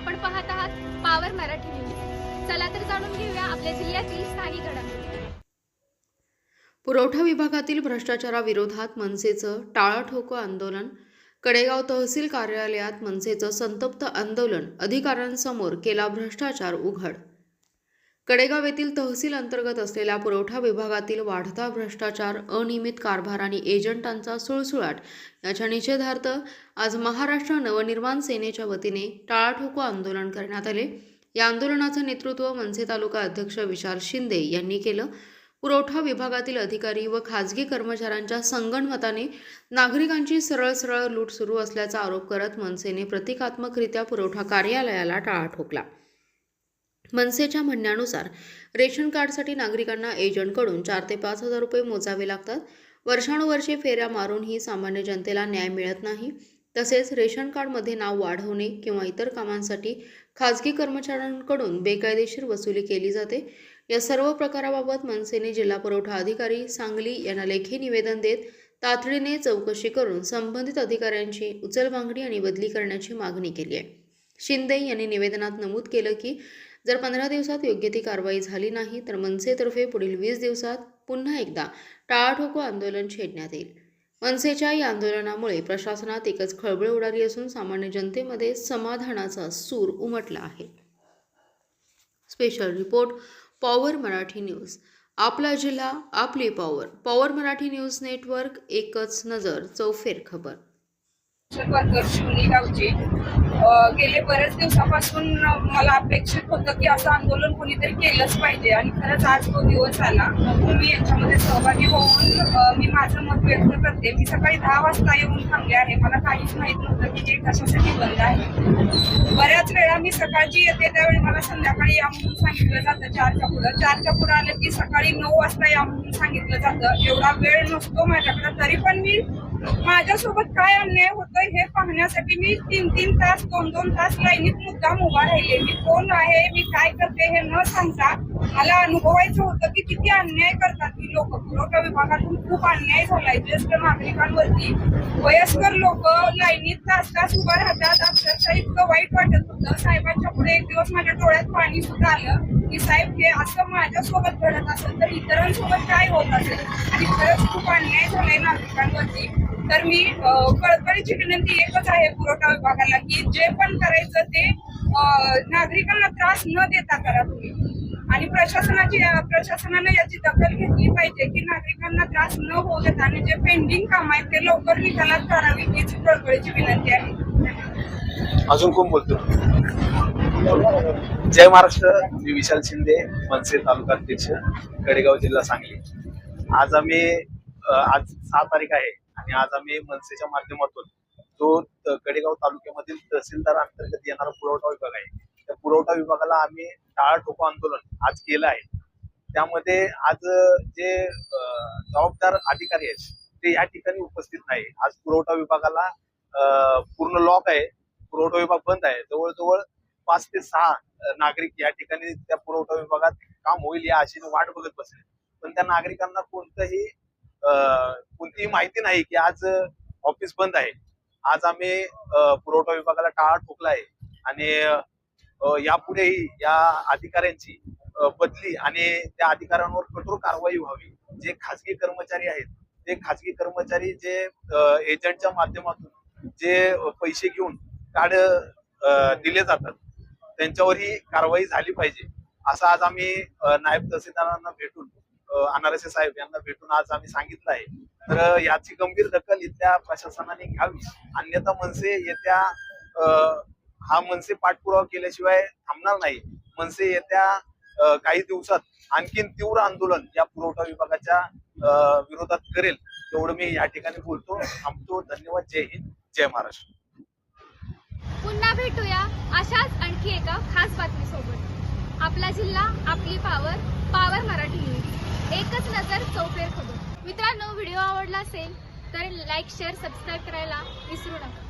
आपण पाहत आहात पावर मराठी न्यूज चला तर जाणून घेऊया आपल्या जिल्ह्यातील स्थानिक घडामोडी. पुरवठा विभागातील भ्रष्टाचाराविरोधात मनसेचं टाळाठोको आंदोलन कडेगाव तहसील कार्यालयात मनसेचं संतप्त आंदोलन अधिकाऱ्यांसमोर केला भ्रष्टाचार उघड कडेगाव येथील तहसील अंतर्गत असलेल्या पुरवठा विभागातील वाढता भ्रष्टाचार अनियमित कारभार आणि एजंटांचा सुळसुळाट याच्या निषेधार्थ आज महाराष्ट्र नवनिर्माण सेनेच्या वतीने टाळाठोको आंदोलन करण्यात आले. या आंदोलनाचं नेतृत्व मनसे तालुका अध्यक्ष विशाल शिंदे यांनी केलं. पुरवठा विभागातील अधिकारी व खाजगी कर्मचाऱ्यांच्या संगणमताने नागरिकांची सरळ सरळ लूट सुरू असल्याचा आरोप करत मनसेने प्रतिकात्मकरित्या पुरवठा कार्यालयाला टाळा ठोकला मनसेच्या म्हणण्यानुसार रेशन कार्डसाठी नागरिकांना एजंटकडून चार ते पाच हजार रुपये मोजावे लागतात. वर्षानुवर्षे फेऱ्या मारूनही सामान्य जनतेला न्याय मिळत नाही. तसेच रेशन कार्डमध्ये नाव वाढवणे किंवा इतर कामांसाठी खाजगी कर्मचाऱ्यांकडून बेकायदेशीर वसुली केली जाते. या सर्व प्रकाराबाबत मनसेने जिल्हा पुरवठा अधिकारी सांगली यांना लेखी निवेदन देत तातडीने चौकशी करून संबंधित अधिकाऱ्यांची उचलबांगडी आणि बदली करण्याची मागणी केली आहे. शिंदे यांनी निवेदनात नमूद केलं की जर पंधरा दिवसात योग्य ती कारवाई झाली नाही तर मनसेतर्फे पुढील वीस दिवसात पुन्हा एकदा टाळाठोको आंदोलन छेडण्यात येईल. मनसेच्या या आंदोलनामुळे प्रशासनात एकच खळबळ उडाली असून सामान्य जनतेमध्ये समाधानाचा सूर उमटला आहे. Special report power Marathi news. आपला जिल्हा आपली power. Power Marathi news network एकच नजर चौफेर खबर. गावचे. गेले बऱ्याच दिवसापासून मला अपेक्षित होतं की असं आंदोलन कोणीतरी केलंच पाहिजे आणि खरंच आज तो दिवस आला. मी याच्यामध्ये सहभागी होऊन मी माझं मत व्यक्त करते. मी सकाळी दहा वाजता येऊन थांबले आहे. मला काहीच माहीत नव्हतं की हे कशासाठी बंद आहे. बऱ्याच वेळा मी सकाळची येते त्यावेळी मला संध्याकाळी या म्हणून सांगितलं जातं चारच्या पुढं चारच्या पुढं आलं की सकाळी नऊ वाजता या म्हणून सांगितलं जातं. एवढा वेळ नसतो माझ्याकडे. तरी पण मी माझ्यासोबत काय अन्याय होतं पाहण्यासाठी मी तीन तीन तास दोन दोन तास लाईनीत मुद्दाम उभा राहिले मी कोण आहे? मी काय करते? हे न सांगता मला अनुभवायचं होतं की किती अन्याय करतात लोक पुरवठा विभागातून खूप अन्याय झालाय. ज्येष्ठ नागरिकांवरती वयस्कर लोक लाईनीत तास तास उभा राहतात. अक्षरशः इतकं वाईट वाटत होतं. साहेबांच्या पुढे एक दिवस माझ्या डोळ्यात पाणी सुद्धा आलं की साहेब हे असं माझ्यासोबत घडत असेल तर इतरांसोबत काय होत असेल? आणि खरंच खूप अन्याय झालाय नागरिकांवरती. तर मी कळकळीची विनंती एकच आहे पुरवठा विभागाला की जे पण करायचं ते नागरिकांना त्रास न देता करा तुम्ही. आणि प्रशासनाची प्रशासनाने याची दखल घेतली पाहिजे की नागरिकांना त्रास न होऊ देता आणि जे पेंडिंग काम आहेत ते लवकर निकालात करावी हीच चळवळीची विनंती आहे. अजून कोण बोलतो? जय महाराष्ट्र मी विशाल शिंदे मनसे तालुका अध्यक्ष कडेगाव जिल्हा सांगली. आज आम्ही आज सहा तारीख आहे आणि आज आम्ही मनसेच्या माध्यमातून जो कडेगाव तालुक्यामधील तहसीलदार अंतर्गत येणारा पुरवठा विभाग आहे त्या पुरवठा विभागाला आम्ही टाळाटोको आंदोलन आज केलं आहे. त्यामध्ये आज जे जबाबदार अधिकारी आहेत ते या ठिकाणी उपस्थित नाही. आज पुरवठा विभागाला पूर्ण लॉक आहे. पुरवठा विभाग बंद आहे. जवळजवळ पाच ते सहा नागरिक या ठिकाणी त्या पुरवठा विभागात काम होईल या आशेने वाट बघत बसले. पण त्या नागरिकांना कोणतंही कोणतीही माहिती नाही की आज ऑफिस बंद आहे. आज आम्ही पुरवठा विभागाला टाळा ठोकला आहे आणि यापुढेही या अधिकाऱ्यांची बदली आणि त्या अधिकाऱ्यांवर कठोर कारवाई व्हावी. जे खासगी कर्मचारी आहेत ते खासगी कर्मचारी जे एजंटच्या माध्यमातून जे पैसे घेऊन कार्ड दिले जातात त्यांच्यावर ही कारवाई झाली पाहिजे असं आज आम्ही नायब तहसीलदारांना भेटून अनारसे साहेब यांना भेटून आज आम्ही सांगितलं आहे. तर याची गंभीर दखल इथल्या प्रशासनाने घ्यावी. अन्यथा मनसे येत्या हा मनसे पाठपुरावा केल्याशिवाय थांबणार नाही. मनसे येत्या काही दिवसात आणखीन तीव्र आंदोलन या पुरवठा विभागाच्या विरोधात करेल. एवढं मी या ठिकाणी बोलतो. थांबतो. धन्यवाद. जय हिंद. जय महाराष्ट्र. पुन्हा भेटूया अशाच आणखी एका खास बातमीसोबत. आपला जिल्हा आपली पावर पावर मराठी न्यूज एकच नजर चौफेर खबर मित्रांनो व्हिडिओ आवडला असेल तर लाईक शेअर सबस्क्राईब करायला विसरू नका.